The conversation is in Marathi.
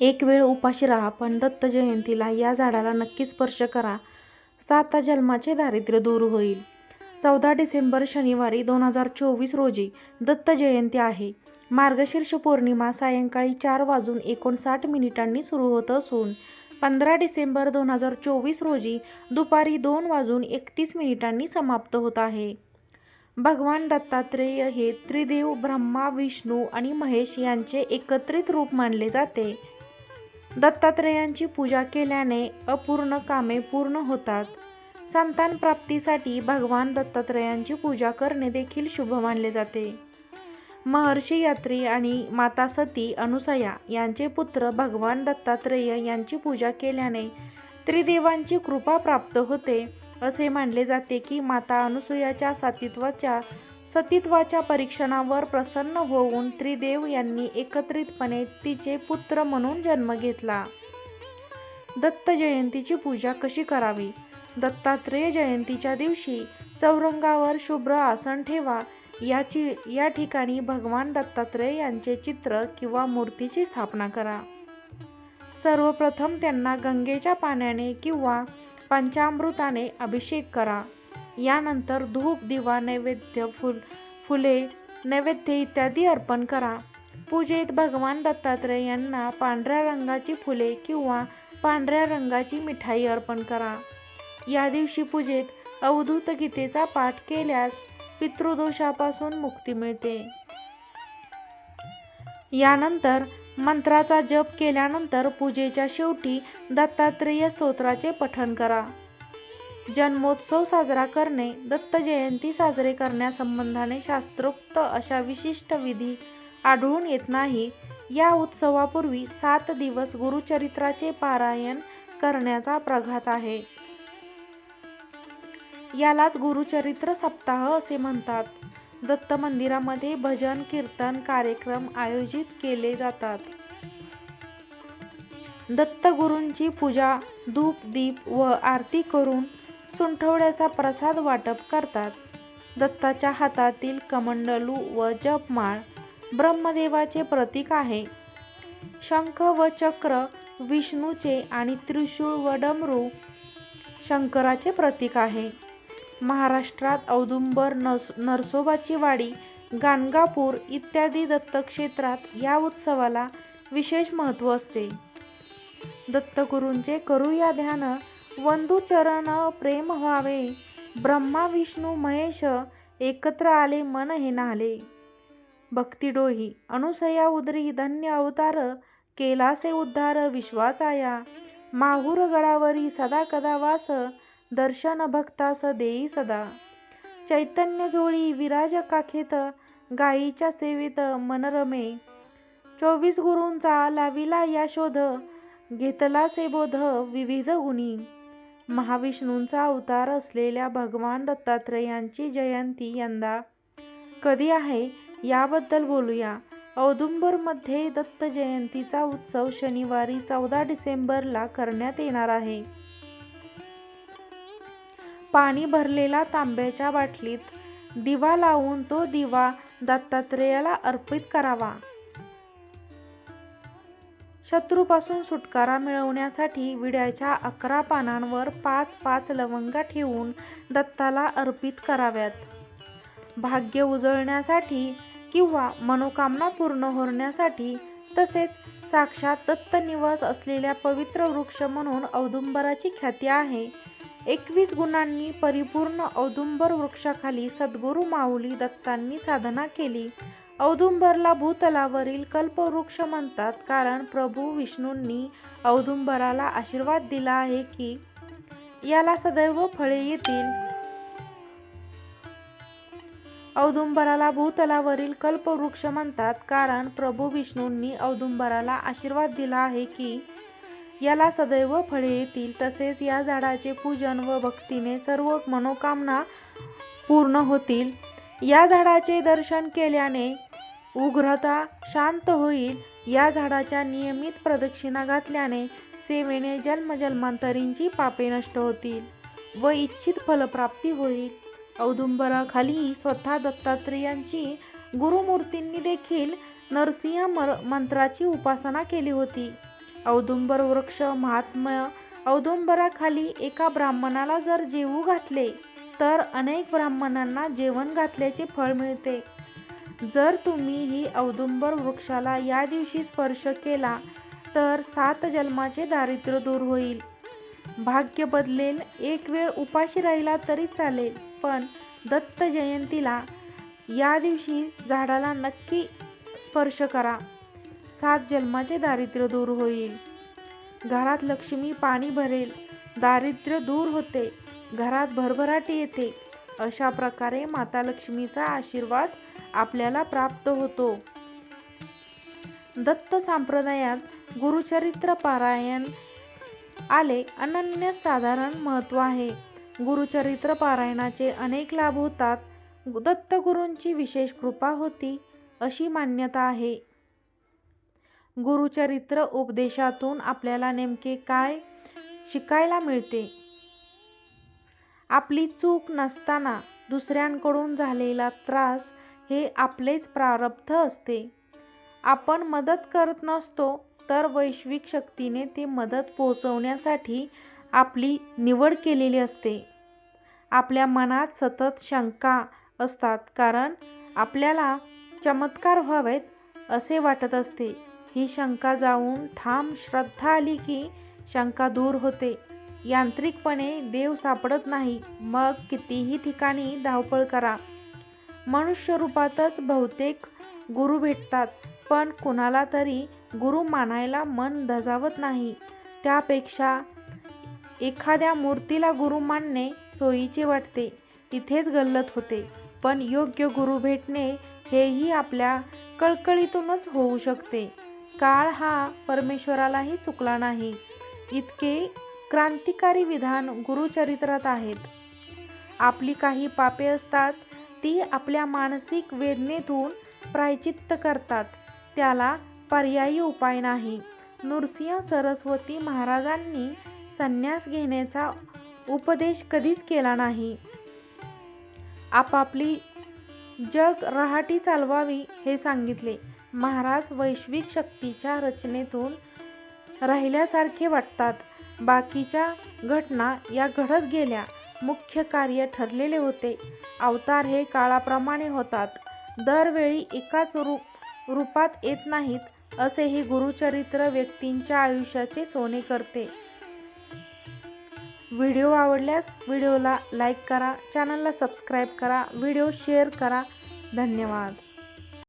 एक वेळ उपाशी राहा पण दत्त जयंतीला या झाडाला नक्की स्पर्श करा. साता जन्माचे दारिद्र्य दूर होईल. चौदा डिसेंबर शनिवारी दोन हजार चोवीस रोजी दत्त जयंती आहे. मार्गशीर्ष पौर्णिमा सायंकाळी चार वाजून एकोणसाठ मिनिटांनी सुरू होत असून पंधरा डिसेंबर दोन हजार चोवीस रोजी दुपारी दोन वाजून एकतीस मिनिटांनी समाप्त होत आहे. भगवान दत्तात्रेय हे त्रिदेव ब्रह्मा विष्णू आणि महेश यांचे एकत्रित रूप मानले जाते. दत्तात्रेयांची पूजा केल्याने अपूर्ण कामे पूर्ण होतात. संतान प्राप्तीसाठी भगवान दत्तात्रेयांची पूजा करणे देखील शुभ मानले जाते. महर्षी यात्री आणि माता सती अनुसया यांचे पुत्र भगवान दत्तात्रेय यांची पूजा केल्याने त्रिदेवांची कृपा प्राप्त होते असे मानले जाते की माता अनुसयाच्या सातित्वाच्या सतीत्वाच्या परीक्षणावर प्रसन्न होऊन त्रिदेव यांनी एकत्रितपणे तिचे पुत्र म्हणून जन्म घेतला. दत्त जयंतीची पूजा कशी करावी? दत्तात्रेय जयंतीच्या दिवशी चौरंगावर शुभ्र आसन ठेवा याची या ठिकाणी भगवान दत्तात्रेय यांचे चित्र किंवा मूर्तीची स्थापना करा. सर्वप्रथम त्यांना गंगेच्या पाण्याने किंवा पंचामृताने अभिषेक करा. यानंतर धूप दिवा नैवेद्य फुल फुले नैवेद्य इत्यादी अर्पण करा. पूजेत भगवान दत्तात्रेय यांना पांढऱ्या रंगाची फुले किंवा पांढऱ्या रंगाची मिठाई अर्पण करा. या दिवशी पूजेत अवधूत गीतेचा पाठ केल्यास पितृदोषापासून मुक्ती मिळते. यानंतर मंत्राचा जप केल्यानंतर पूजेच्या शेवटी दत्तात्रेय स्तोत्राचे पठण करा. जन्मोत्सव साजरा करणे दत्त जयंती साजरे करण्यासंबंधाने शास्त्रोक्त अशा विशिष्ट विधी आढळून येत नाही. या उत्सवापूर्वी सात दिवस गुरुचरित्राचे पारायण करण्याचा प्रघात आहे. यालाच गुरुचरित्र सप्ताह असे म्हणतात. दत्त मंदिरामध्ये भजन कीर्तन कार्यक्रम आयोजित केले जातात. दत्तगुरूंची पूजा धूप दीप व आरती करून सुंठवड्याचा प्रसाद वाटप करतात. दत्ताच्या हातातील कमंडलू व जपमाळ ब्रह्मदेवाचे प्रतीक आहे. शंख व चक्र विष्णूचे आणि त्रिशूळ व डमरू शंकराचे प्रतीक आहे. महाराष्ट्रात औदुंबर नस नरसोबाची वाडी गाणगापूर इत्यादी दत्तक्षेत्रात या उत्सवाला विशेष महत्त्व असते. दत्तगुरूंचे करूया ध्यान वंदू चरण प्रेम व्हावे. ब्रह्मा विष्णू महेश एकत्र आले मन हे नाले भक्तिडोही अनुसया उदरी धन्य अवतार केलासे उद्धार विश्वाचाया माहूर गडावरी सदा कदा वास दर्शन भक्तास देई सदा. चैतन्य जोळी विराज काखेत गायीच्या सेवेत मनरमे चोवीस गुरूंचा लाविला या शोध घेतला से बोध विविध गुणी. महाविष्णूंचा अवतार असलेल्या भगवान दत्तात्रेयांची जयंती यंदा. कधी आहे? याबद्दल बोलूया. औदुंबरमध्ये दत्त जयंतीचा उत्सव शनिवारी चौदा डिसेंबरला करण्यात येणार आहे. पाणी भरलेला तांब्याच्या बाटलीत दिवा लावून तो दिवा दत्तात्रेयाला अर्पित करावा. शत्रूपासून सुटकारा मिळवण्यासाठी विड्याच्या अकरा पानांवर पाच पाच लवंगा ठेवून दत्ताला अर्पित कराव्यात. भाग्य उजळण्यासाठी किंवा मनोकामना पूर्ण होण्यासाठी तसेच साक्षात दत्तनिवास असलेल्या पवित्र वृक्ष म्हणून औदुंबराची ख्याती आहे. एकवीस गुणांनी परिपूर्ण औदुंबर वृक्षाखाली सद्गुरू माऊली दत्तांनी साधना केली. औदुंबरला भूतलावरील कल्पवृक्ष म्हणतात. कारण प्रभू विष्णूंनी औदुंबराला आशीर्वाद दिला आहे की याला सदैव फळे येतील. औदुंबराला भूतलावरील कल्पवृक्ष म्हणतात. कारण प्रभू विष्णूंनी औदुंबराला आशीर्वाद दिला आहे की याला सदैव फळे येतील. तसेच या झाडाचे पूजन व भक्तीने सर्व मनोकामना पूर्ण होतील. या झाडाचे दर्शन केल्याने उग्रता शांत होईल. या झाडाच्या नियमित प्रदक्षिणा घातल्याने सेवेने जन्मजन्मांतरींची पापे नष्ट होतील व इच्छित फलप्राप्ती होईल. औदुंबराखाली स्वतः दत्तात्रेयांची गुरुमूर्तींनी देखील नरसिंह मर मंत्राची उपासना केली होती. औदुंबर वृक्ष महात्म्य औदुंबराखाली एका ब्राह्मणाला जर जेवू घातले तर अनेक ब्राह्मणांना जेवण घातल्याचे फळ मिळते. जर तुम्ही ही औदुंबर वृक्षाला या दिवशी स्पर्श केला तर सात जन्माचे दारिद्र्य दूर होईल. भाग्य बदलेल एक वेळ उपाशी राहिला तरी चालेल पण दत्त जयंतीला या दिवशी झाडाला नक्की स्पर्श करा. सात जन्माचे दारिद्र्य दूर होईल. घरात लक्ष्मी पाणी भरेल दारिद्र्य दूर होते. घरात भरभराटी येते. अशा प्रकारे माता लक्ष्मीचा आशीर्वाद आपल्याला प्राप्त होतो. दत्त संप्रदायात गुरुचरित्र पारायण आले अनन्य साधारण महत्त्व आहे. गुरुचरित्र पारायणाचे अनेक लाभ होतात. दत्तगुरूंची विशेष कृपा होती अशी मान्यता आहे. गुरुचरित्र उपदेशातून आपल्याला नेमके काय शिकायला मिळते? आपली चूक नसताना दुसऱ्यांकडून झालेला त्रास हे आपलेच प्रारब्ध असते. आपण मदत करत नसतो तर वैश्विक शक्तीने ते मदत पोहोचवण्यासाठी आपली निवड केलेली असते. आपल्या मनात सतत शंका असतात कारण आपल्याला चमत्कार व्हावेत असे वाटत असते. ही शंका जाऊन ठाम श्रद्धा आली की शंका दूर होते. यांत्रिकपणे देव सापडत नाही. मग कितीही ठिकाणी धावपळ करा. मनुष्य रूपातच बहुतेक गुरु भेटतात पण कुणाला तरी गुरु मानायला मन धजावत नाही. त्यापेक्षा एखाद्या मूर्तीला गुरु मानणे सोयीचे वाटते. इथेच गल्लत होते. पण योग्य गुरु भेटणे हेही आपल्या कळकळीतूनच होऊ शकते. काळ हा परमेश्वरालाही चुकला नाही. इतके क्रांतिकारी विधान गुरुचरित्रात आहेत. आपली काही पापे असतात ती आपल्या मानसिक वेदनेतून प्रायचित्त करतात. त्याला पर्यायी उपाय नाही. नृसिंह सरस्वती महाराजांनी संन्यास घेण्याचा उपदेश कधीच केला नाही. आपापली जग रहाटी चालवावी हे सांगितले. महाराज वैश्विक शक्तीच्या रचनेतून राहिल्यासारखे वाटतात. बाकीच्या घटना या घडत गेल्या. मुख्य कार्य ठरलेले होते. अवतार हे काळाप्रमाणे होतात. दरवेळी एकाच रूप रूपात येत नाहीत असे हे गुरुचरित्र व्यक्तींच्या आयुष्याचे सोने करते. व्हिडिओ आवडल्यास व्हिडिओला लाईक करा चॅनलला सबस्क्राईब करा व्हिडिओ शेअर करा. धन्यवाद.